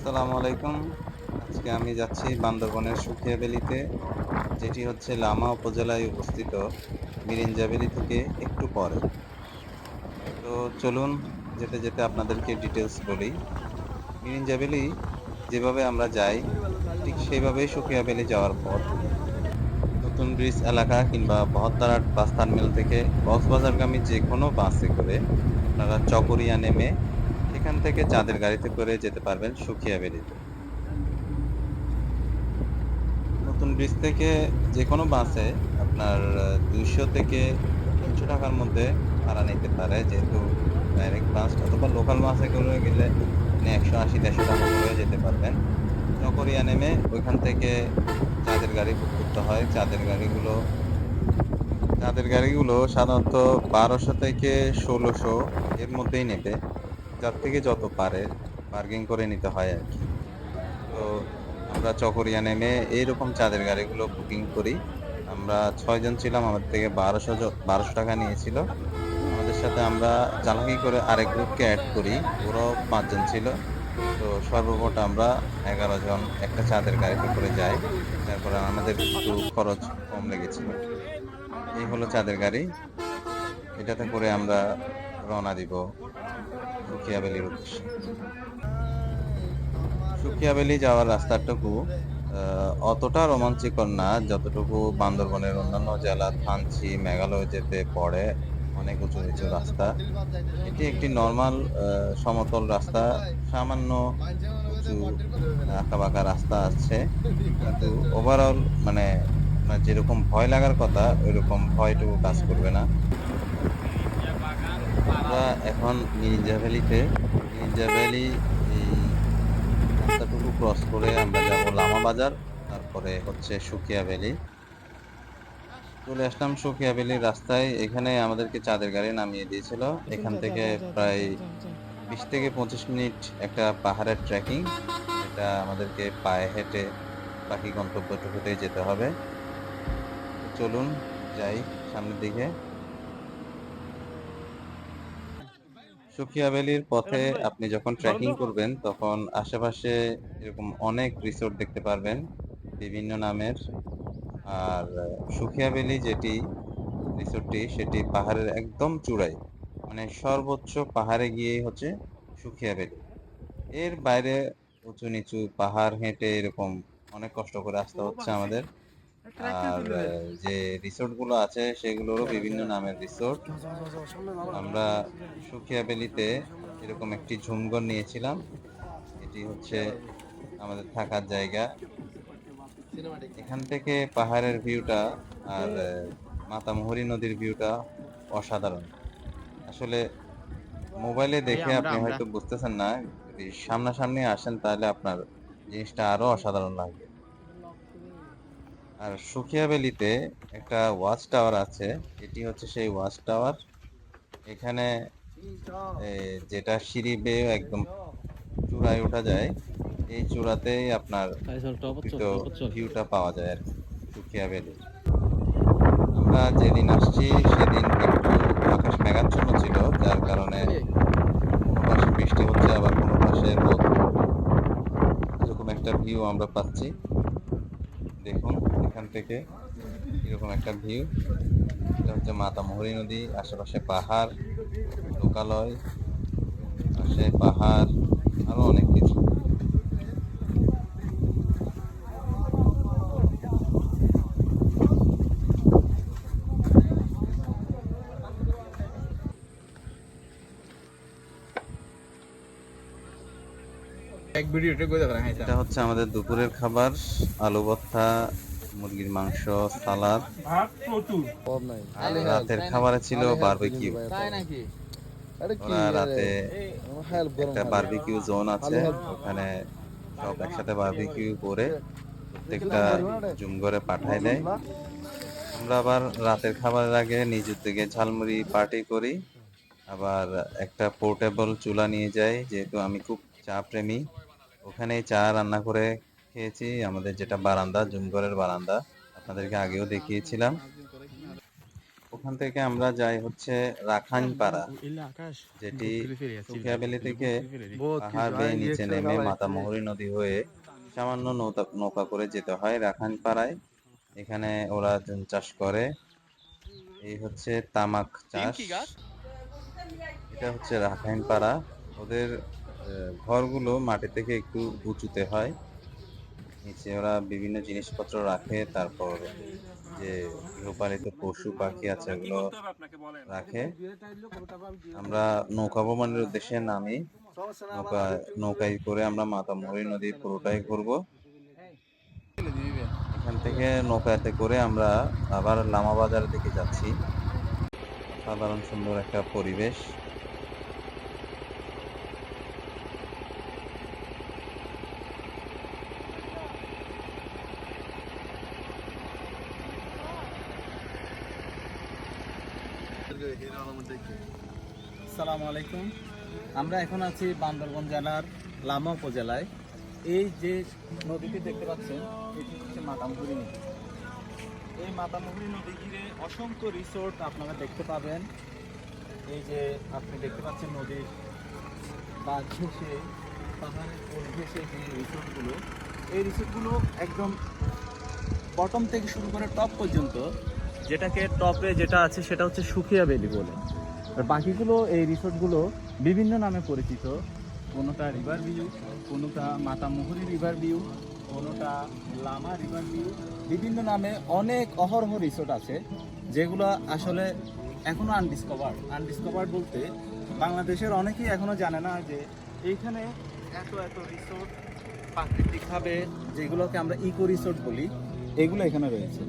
আসসালামু আলাইকুম। আজকে আমি যাচ্ছি বান্দরবনের সুখিয়া সুখিয়াবেলিতে যেটি হচ্ছে লামা উপজেলায় অবস্থিত মিরিঞ্জাবেলি থেকে একটু পরে। তো চলুন যেতে যেতে আপনাদেরকে ডিটেলস বলি। মিরিঞ্জাবেলি যেভাবে আমরা যাই, ঠিক সেইভাবেই সুখিয়া সুখিয়াবেলি যাওয়ার পথ। নতুন ব্রিজ এলাকা কিংবা বহদ্দারহাট বাস টার্মিনাল থেকে কক্সবাজারগামী যে কোনো বাসে করে আপনারা চকরিয়া নেমে এখান থেকে চাঁদের গাড়িতে করে যেতে পারবেন সুখিয়া বেরিতে। নতুন ব্রিজ থেকে যে কোনো বাসে আপনার দুইশো থেকে তিনশো টাকার মধ্যে ভাড়া নিতে পারে, যেহেতু ডাইরেক্ট বাস অথবা লোকাল বাসে করে গেলে আপনি একশো আশি, দেড়শো টাকা করে যেতে পারবেন। চকরিয়া নেমে ওইখান থেকে চাঁদের গাড়ি বুক করতে হয়। চাঁদের গাড়িগুলো চাঁদের গাড়িগুলো সাধারণত বারোশো থেকে ষোলোশো এর মধ্যেই নেবে। যার থেকে যত পারে পার্কিং করে নিতে হয় আর কি। তো আমরা চকরিয়া নেমে এইরকম চাঁদের গাড়িগুলো বুকিং করি। আমরা ছয়জন ছিলাম, আমাদের থেকে বারোশো বারোশো টাকা নিয়েছিল। আমাদের সাথে আমরা চালাকি করে আরেক গ্রুপকে অ্যাড করি, ওরাও পাঁচজন ছিল। তো সর্বমোট আমরা এগারো জন একটা চাঁদের গাড়িতে করে যাই। তারপরে আমাদের একটু খরচ কম লেগেছিল। এই হলো চাঁদের গাড়ি। এটাতে করে আমরা রওনা দিব। সুখিয়া ভ্যালির উদ্দেশ্যে সুখিয়া যাওয়ার রাস্তাটুকু অতটা রোমাঞ্চকর না, যতটুকু বান্দরবনের অন্যান্য জেলা থানচি, মেঘালয় যেতে পড়ে, অনেক উঁচু নিচু রাস্তা। এটি একটি নর্মাল সমতল রাস্তা, সামান্য উঁচু আঁকা বাঁকা রাস্তা আছে। কিন্তু ওভারঅল মানে যেরকম ভয় লাগার কথা, ওইরকম ভয়টুকু কাজ করবে না। আমরা এখন নিনজা ভ্যালিতে নিনজা ভ্যালি এই রাস্তাটুকু ক্রস করে আমরা যাব লামা বাজার তারপরে হচ্ছে সুকিয়া ভ্যালি চলে আসলাম সুকিয়া ভ্যালির রাস্তায়। এখানে আমাদেরকে চাঁদের গাড়ি নামিয়ে দিয়েছিল। এখান থেকে প্রায় বিশ থেকে পঁচিশ মিনিট একটা পাহাড়ের ট্রেকিং এটা আমাদেরকে পায়ে হেঁটে বাকি গন্তব্যটুকুতেই যেতে হবে। চলুন যাই সামনের দিকে। সুখিয়া ভ্যালির পথে আপনি যখন ট্রেকিং করবেন তখন আশেপাশে এরকম অনেক রিসোর্ট দেখতে পারবেন বিভিন্ন নামের। আর সুখিয়া ভ্যালি যেটি রিসোর্টটি সেটি পাহাড়ের একদম চূড়ায়। মানে সর্বোচ্চ পাহাড়ে গিয়েই হচ্ছে সুখিয়া ভ্যালি। এর বাইরে উঁচু নিচু পাহাড় হেঁটে এরকম অনেক কষ্ট করে আসতে হচ্ছে আমাদের। আর যে রিসোর্টগুলো আছে সেগুলোরও বিভিন্ন নামের রিসোর্ট আমরা সুখিয়া ভ্যালিতে এরকম একটি ঝুমঘর নিয়েছিলাম। এটি হচ্ছে আমাদের থাকার জায়গা। এখান থেকে পাহাড়ের ভিউটা আর মাতামুহুরী নদীর ভিউটা অসাধারণ। আসলে মোবাইলে দেখে আপনি হয়তো বুঝতেছেন না যদি সামনাসামনি আসেন তাহলে আপনার জিনিসটা আরও অসাধারণ লাগবে। আর সুখিয়া ভ্যালিতে একটা ওয়াচ টাওয়ার আছে। এটি হচ্ছে সেই ওয়াচ টাওয়ার। এখানে যেটা সিঁড়ি বেয়ে একদম চূড়ায় ওঠা যায়, এই চূড়াতেই আপনার ভিউটা পাওয়া যায় আর সুখিয়া ভ্যালি। আমরা যেদিন আসছি, সেদিন একটু আকাশ মেঘাচ্ছন্ন ছিল, যার কারণে কোনো পাশে বৃষ্টি হচ্ছে, আবার কোনো পাশে রোদ। এরকম একটা ভিউ আমরা পাচ্ছি। দেখুন। এখান থেকে। এরকম একটা ভিউ। এটা হচ্ছে মাতামুহুরী নদী আশেপাশে পাহাড় লোকালয় পাশে পাহাড় আরও অনেক কিছু। এক ভিডিওটা কই দেখা এটা হচ্ছে আমাদের দুপুরের খাবার আলু ভর্তা মুরগির মাংস সালাদ রাতের খাবারে ছিল বারবিকিউ ওরা রাতে একটা বারবিকিউ জোন আছে ওখানে সব একসাথে বারবিকিউ করে প্রত্যেকটা জুম করে পাঠায় দেয়। আমরা আবার রাতের খাবারের আগে নিজের থেকে ঝালমুড়ি পার্টি করি। আবার একটা পোর্টেবল চুলা নিয়ে যাই যেহেতু আমি খুব চা প্রেমী। ওখানেই চা রান্না করে খেয়েছি আমাদের যেটা বারান্দা জুমঘরের বারান্দা আপনাদেরকে আগেও দেখিয়েছিলাম। ওখান থেকে আমরা যাই হচ্ছে রাখাইনপাড়া যেটি সুখিয়াবেলি থেকে পাহাড় বেয়ে নিচে নেমে মাতামুহুরী নদী হয়ে সামান্য নৌকা নৌকা করে যেতে হয় রাখাইনপাড়ায়। এখানে ওরা জুম চাষ করে। এই হচ্ছে তামাক চাষ। এটা হচ্ছে রাখাইন পাড়া ওদের ঘরগুলো মাটি থেকে একটু উঁচুতে হয়। নিচে ওরা বিভিন্ন জিনিসপত্র রাখে, তারপর যে গৃহপালিত পশু পাখি আছে ওগুলো রাখে। আমরা নৌকা ভ্রমণের উদ্দেশ্যে নামি, নৌকা, নৌকায় করে আমরা মাতামুহুরী নদী পুরোটাই ঘুরবো। এখান থেকে নৌকাতে করে আমরা আবার লামা বাজারের দিকে যাচ্ছি। সাধারণ সুন্দর একটা পরিবেশ। আসসালামু আলাইকুম। আমরা এখন আছি বান্দরবন জেলার লামা উপজেলায়। এই যে নদীটি দেখতে পাচ্ছেন, এটি হচ্ছে মাতামুহুরী নদী। এই মাতামুহুরী নদী ঘিরে অসংখ্য রিসোর্ট আপনারা দেখতে পাবেন। এই যে আপনি দেখতে পাচ্ছেন নদীর বা ঘেসে পাহাড়ের ঘেসে যে রিসোর্টগুলো, এই রিসোর্টগুলো একদম বটম থেকে শুরু করে টপ পর্যন্ত যেটাকে টপে যেটা আছে সেটা হচ্ছে সুখিয়া ভ্যালি বলে। আর বাকিগুলো, এই রিসোর্টগুলো বিভিন্ন নামে পরিচিত। কোনোটা রিভার ভিউ, কোনোটা মাতামুহুরি রিভার ভিউ, কোনোটা লামা রিভার ভিউ। বিভিন্ন নামে অনেক অহরহ রিসোর্ট আছে, যেগুলো আসলে এখনও আনডিসকভার্ড আনডিসকভার্ড বলতে বাংলাদেশের অনেকেই এখনও জানে না যে এইখানে এত এত রিসোর্ট প্রাকৃতিকভাবে যেগুলোকে আমরা ইকো রিসোর্ট বলি, এগুলো এখানে রয়েছে।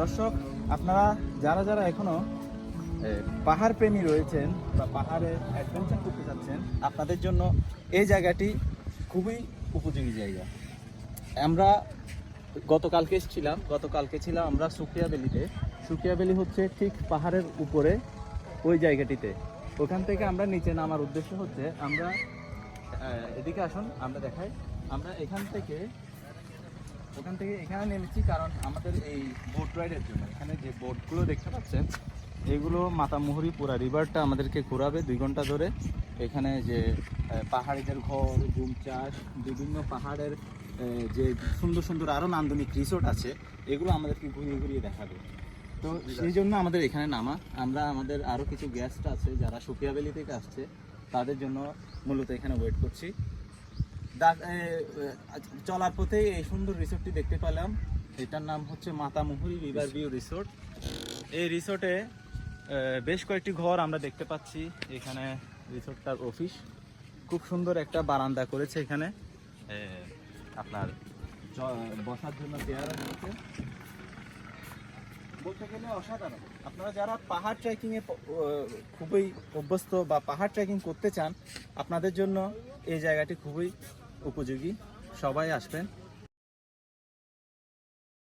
দর্শক আপনারা যারা যারা এখনও এ, পাহাড় প্রেমী রয়েছেন বা পাহাড়ে অ্যাডভেঞ্চার করতে চাচ্ছেন আপনাদের জন্য এই জায়গাটি খুবই উপযোগী জায়গা। আমরা গতকালকে এসেছিলাম গতকালকে ছিলাম আমরা সুকিয়া ভ্যালিতে। সুকিয়া ভ্যালি হচ্ছে ঠিক পাহাড়ের উপরে ওই জায়গাটিতে। ওখান থেকে আমরা নিচে নামার উদ্দেশ্য হচ্ছে আমরা এদিকে আসুন আমরা দেখাই। আমরা এখান থেকে ওখান থেকে এখানে নেমেছি কারণ আমাদের এই বোট রাইডের জন্য। এখানে যে বোটগুলো দেখতে পাচ্ছেন, এগুলো মাতামুহুরি পুরা রিভারটা আমাদেরকে ঘোরাবে দুই ঘণ্টা ধরে। এখানে যে পাহাড়িদের ঘর, গুম চাষ, বিভিন্ন পাহাড়ের যে সুন্দর সুন্দর আরও নান্দনিক রিসোর্ট আছে, এগুলো আমাদেরকে ঘুরিয়ে ঘুরিয়ে দেখাবে। তো সেই জন্য আমাদের এখানে নামা। আমরা আমাদের আরও কিছু গেস্ট আছে যারা সুকিয়া ভ্যালি থেকে আসছে, তাদের জন্য মূলত এখানে ওয়েট করছি। চলার পথে এই সুন্দর রিসোর্টটি দেখতে পেলাম। এটার নাম হচ্ছে মাতামুহুরি রিভার ভিউ রিসোর্ট। এই রিসোর্টে বেশ কয়েকটি ঘর আমরা দেখতে পাচ্ছি। এখানে রিসোর্টটার অফিস। খুব সুন্দর একটা বারান্দা করেছে এখানে। আপনার বসার জন্য চেয়ার রয়েছে। বলতে গেলে অসাধারণ। আপনারা যারা পাহাড় ট্রেকিংয়ে খুবই অভ্যস্ত বা পাহাড় ট্রেকিং করতে চান, আপনাদের জন্য এই জায়গাটি খুবই উপযোগী। সবাই আসবেন।